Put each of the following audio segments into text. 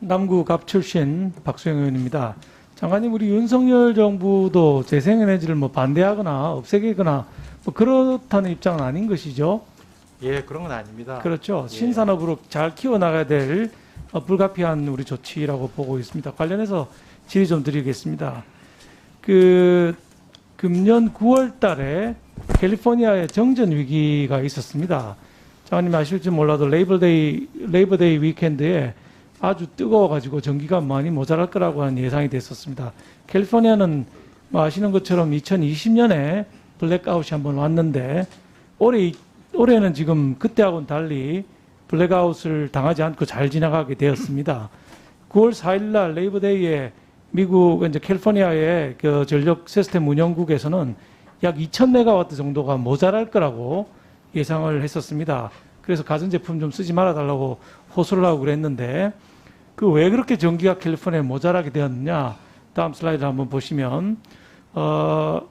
남구 갑 출신 박수영 의원입니다. 장관님 우리 윤석열 정부도 재생에너지를 뭐 반대하거나 없애기거나 뭐 그렇다는 입장은 아닌 것이죠. 예, 그런 건 아닙니다. 그렇죠. 예. 신산업으로 잘 키워나가야 될 어, 불가피한 우리 조치라고 보고 있습니다. 관련해서 질의 좀 드리겠습니다. 그 금년 9월 달에 캘리포니아에 정전 위기가 있었습니다. 장관님 아실지 몰라도 레이버데이 레이버데이 위켄드에 아주 뜨거워가지고 전기가 많이 모자랄 거라고 하는 예상이 됐었습니다. 캘리포니아는 뭐 아시는 것처럼 2020년에 블랙아웃이 한번 왔는데 올해 올해는 지금 그때하고는 달리 블랙아웃을 당하지 않고 잘 지나가게 되었습니다. 9월 4일 날 레이버데이에 미국 이제 캘리포니아의 그 전력 시스템 운영국에서는 약 2,000메가와트 정도가 모자랄 거라고 예상을 했었습니다. 그래서 가전제품 좀 쓰지 말아 달라고 호소를 하고 그랬는데 그 왜 그렇게 전기가 캘리포니아에 모자라게 되었느냐? 다음 슬라이드 한번 보시면 어,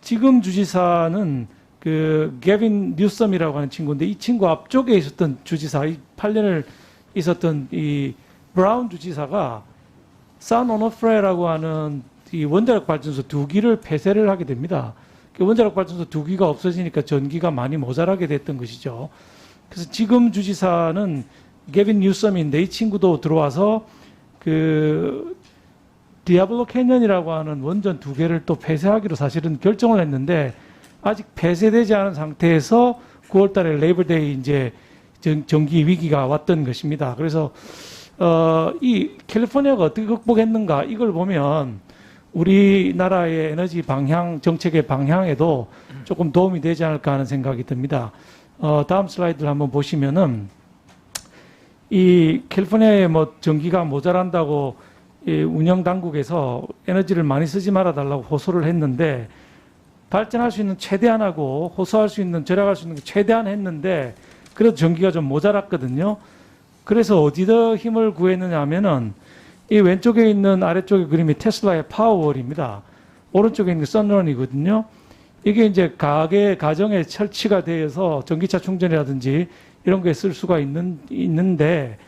지금 주지사는 그 게빈 뉴섬이라고 하는 친구인데 이 친구 앞쪽에 있었던 주지사, 이 8년을 있었던 이 브라운 주지사가 산 오너프레라고 하는 이 원자력 발전소 두 기를 폐쇄를 하게 됩니다. 그 원자력 발전소 두 기가 없어지니까 전기가 많이 모자라게 됐던 것이죠. 그래서 지금 주지사는 게빈 뉴섬인데 이 친구도 들어와서 그 디아블로 캐년이라고 하는 원전 두 개를 또 폐쇄하기로 사실은 결정을 했는데 아직 폐쇄되지 않은 상태에서 9월 달에 레이버데이 이제 전, 전기 위기가 왔던 것입니다. 그래서 어, 이 캘리포니아가 어떻게 극복했는가 이걸 보면 우리나라의 에너지 방향 정책의 방향에도 조금 도움이 되지 않을까 하는 생각이 듭니다. 어, 다음 슬라이드를 한번 보시면은 이 캘리포니아에 뭐 전기가 모자란다고 이 운영 당국에서 에너지를 많이 쓰지 말아 달라고 호소를 했는데 발전할 수 있는 최대한 하고 호소할 수 있는 절약할 수 있는 거 최대한 했는데 그래도 전기가 좀 모자랐거든요. 그래서 어디다 힘을 구했느냐 하면은 이 왼쪽에 있는 아래쪽에 그림이 테슬라의 파워월입니다. 오른쪽에 있는 게 썬런이거든요. 이게 이제 가게 가정에 설치가 되어서 전기차 충전이라든지 이런 거에 쓸 수가 있는 있는데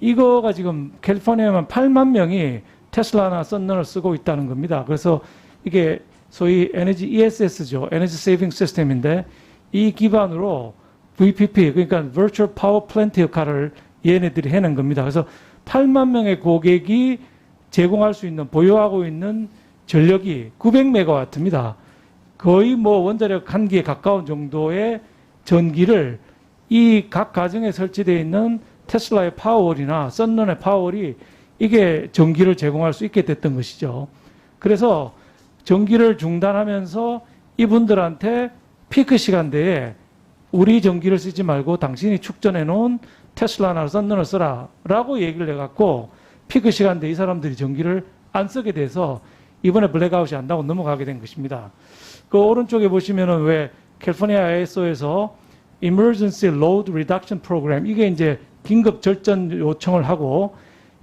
이거가 지금 캘리포니아만 8만 명이 테슬라나 썬런을 쓰고 있다는 겁니다. 그래서 이게 소위 에너지 ESS죠. 에너지 세이빙 시스템인데 이 기반으로 VPP 그러니까 Virtual Power Plant 역할을 얘네들이 해낸 겁니다. 그래서 8만 명의 고객이 제공할 수 있는 보유하고 있는 전력이 900메가와트입니다. 거의 뭐 원자력 한 기에 가까운 정도의 전기를 이 각 가정에 설치되어 있는 테슬라의 파워월이나 썬런의 파워월이 이게 전기를 제공할 수 있게 됐던 것이죠. 그래서 전기를 중단하면서 이분들한테 피크 시간대에 우리 전기를 쓰지 말고 당신이 축전해 놓은 테슬라나 썬런을 써라 라고 얘기를 해갖고 피크 시간대에 이 사람들이 전기를 안 쓰게 돼서 이번에 블랙아웃이 안 나고 넘어가게 된 것입니다. 그 오른쪽에 보시면은 왜 캘리포니아 ISO에서 Emergency Load Reduction Program 이게 이제 긴급 절전 요청을 하고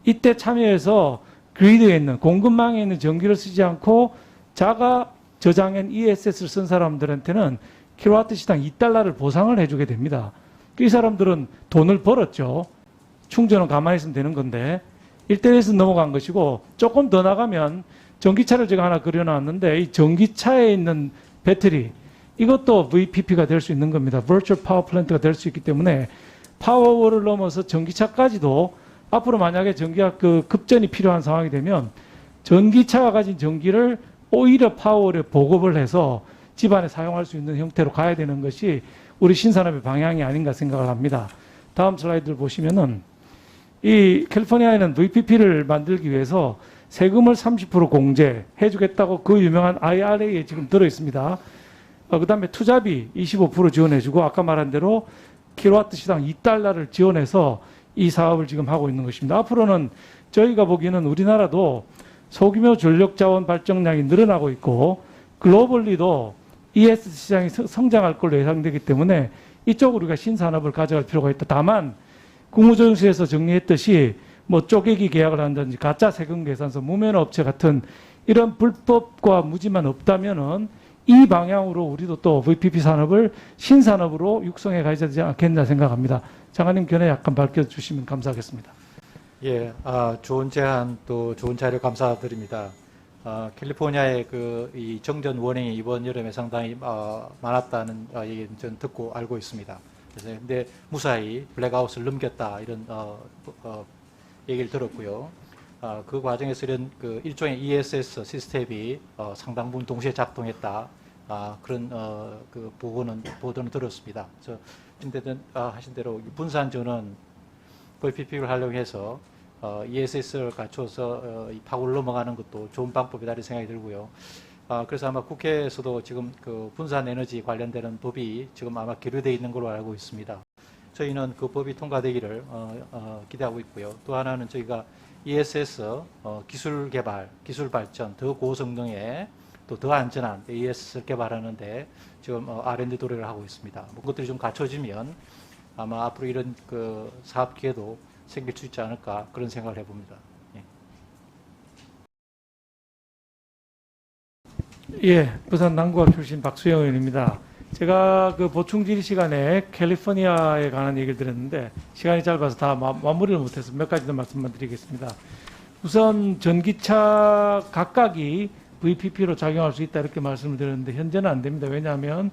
이때 참여해서 그리드에 있는 공급망에 있는 전기를 쓰지 않고 자가 저장한 ESS를 쓴 사람들한테는 킬로와트 시당 2달러를 보상을 해주게 됩니다. 이 사람들은 돈을 벌었죠. 충전은 가만히 있으면 되는 건데 일대에서 넘어간 것이고 조금 더 나가면 전기차를 제가 하나 그려놨는데 이 전기차에 있는 배터리 이것도 VPP가 될 수 있는 겁니다. Virtual Power Plant가 될 수 있기 때문에 파워월을 넘어서 전기차까지도 앞으로 만약에 전기가 그 급전이 필요한 상황이 되면 전기차가 가진 전기를 오히려 파워월에 보급을 해서 집안에 사용할 수 있는 형태로 가야 되는 것이 우리 신산업의 방향이 아닌가 생각을 합니다. 다음 슬라이드를 보시면은 이 캘리포니아에는 VPP를 만들기 위해서 세금을 30% 공제해 주겠다고 그 유명한 IRA에 지금 들어 있습니다. 어, 그 다음에 투자비 25% 지원해 주고 아까 말한 대로 킬로와트 시당 2달러를 지원해서 이 사업을 지금 하고 있는 것입니다. 앞으로는 저희가 보기에는 우리나라도 소규모 전력 자원 발전량이 늘어나고 있고 글로벌리도 ES 시장이 성- 성장할 걸로 예상되기 때문에 이쪽으로 우리가 신산업을 가져갈 필요가 있다. 다만 국무조정실에서 정리했듯이 뭐 쪼개기 계약을 한다든지 가짜 세금 계산서 무면 업체 같은 이런 불법과 무지만 없다면은 이 방향으로 우리도 또 VPP 산업을 신산업으로 육성해 가야 되지 않겠나 생각합니다. 장관님 견해 약간 밝혀주시면 감사하겠습니다. 예, 아, 좋은 제안 또 좋은 자료 감사드립니다. 아, 캘리포니아의 그 이 정전 원행이 이번 여름에 상당히 어, 많았다는 어, 얘기는 전 듣고 알고 있습니다. 그래서 근데 무사히 블랙아웃을 넘겼다 이런 어, 어, 얘기를 들었고요. 아, 그 과정에서 이런 그 일종의 ESS 시스템이 어, 상당 부분 동시에 작동했다. 아, 그런 어, 그 보고는 보도는 들었습니다. 그래서 아, 하신 대로 이 분산 전원 VPP를 활용해서 어, ESS를 갖춰서 어, 이 파고를 넘어가는 것도 좋은 방법이다 이런 생각이 들고요. 아, 그래서 아마 국회에서도 지금 그 분산 에너지 관련되는 법이 지금 아마 계류되어 있는 걸로 알고 있습니다. 저희는 그 법이 통과되기를 어, 어, 기대하고 있고요. 또 하나는 저희가 ESS 어, 기술 개발, 기술 발전, 더 고성능의 또 더 안전한 ESS를 개발하는데 지금 어, R&D 도래를 하고 있습니다. 뭐 그것들이 좀 갖춰지면 아마 앞으로 이런 그 사업 기회도 생길 수 있지 않을까 그런 생각을 해봅니다. 예. 예, 부산 남구학 출신 박수영 의원입니다. 제가 그 보충 질의 시간에 캘리포니아에 관한 얘기를 드렸는데 시간이 짧아서 다 마, 마무리를 못해서 몇 가지 더 말씀만 드리겠습니다. 우선 전기차 각각이 VPP로 작용할 수 있다 이렇게 말씀을 드렸는데 현재는 안 됩니다. 왜냐하면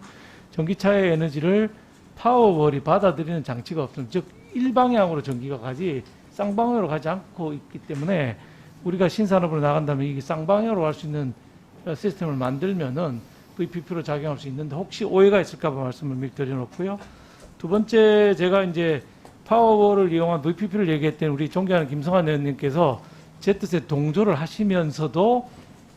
전기차의 에너지를 파워볼이 받아들이는 장치가 없습니다. 즉 일방향으로 전기가 가지 쌍방향으로 가지 않고 있기 때문에 우리가 신산업으로 나간다면 이게 쌍방향으로 갈수 있는 어, 시스템을 만들면은 VPP로 작용할 수 있는데 혹시 오해가 있을까봐 말씀을 미리 드려놓고요. 두 번째 제가 이제 파워볼을 이용한 VPP를 얘기했더니 우리 존경하는 김성환 의원님께서 제 뜻에 동조를 하시면서도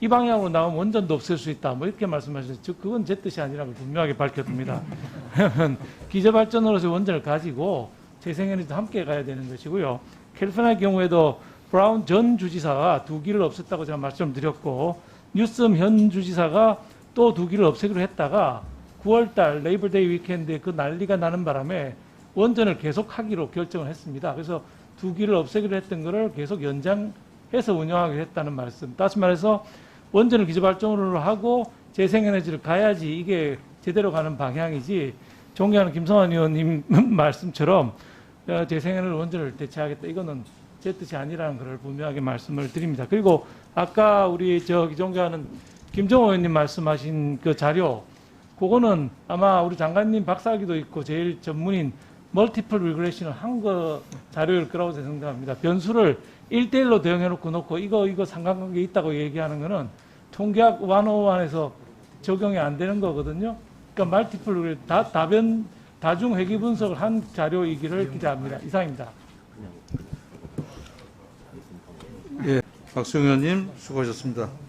이 방향으로 나오면 원전도 없앨 수 있다. 뭐 이렇게 말씀하셨어요. 즉 그건 제 뜻이 아니라고 분명하게. 왜냐하면 기저발전으로서 원전을 가지고 재생에너지도 함께 가야 되는 것이고요. 캘리포니아 경우에도 브라운 전 주지사가 두 기를 없앴다고 제가 말씀드렸고 뉴섬 현 주지사가 또 두 기를 없애기로 했다가 9월달 레이버데이 위켄드에 그 난리가 나는 바람에 원전을 계속하기로 결정을 했습니다. 그래서 두 기를 없애기로 했던 거를 계속 연장해서 운영하기로 했다는 말씀. 다시 말해서 원전을 기저발전으로 하고 재생에너지를 가야지 이게 제대로 가는 방향이지 존경하는 김성환 의원님 말씀처럼 어, 재생에너지 원전을 대체하겠다 이거는 제 뜻이 아니라는 것을 분명하게 말씀을 드립니다. 그리고 아까 우리 저기 존경하는 김정호 의원님 말씀하신 그 자료 그거는 아마 우리 장관님 박사기도 있고 제일 전문인 멀티플 리그레이션을 한 거 자료일 거라고 생각합니다. 변수를 1대1로 대응해 놓고 놓고 이거 이거 상관관계 있다고 얘기하는 거는 통계학 101에서 적용이 안 되는 거거든요. 그러니까 멀티플 다 다변 다중 회귀 분석을 한 자료이기를 기대합니다. 이상입니다. 예, 박수영 의원님 수고하셨습니다.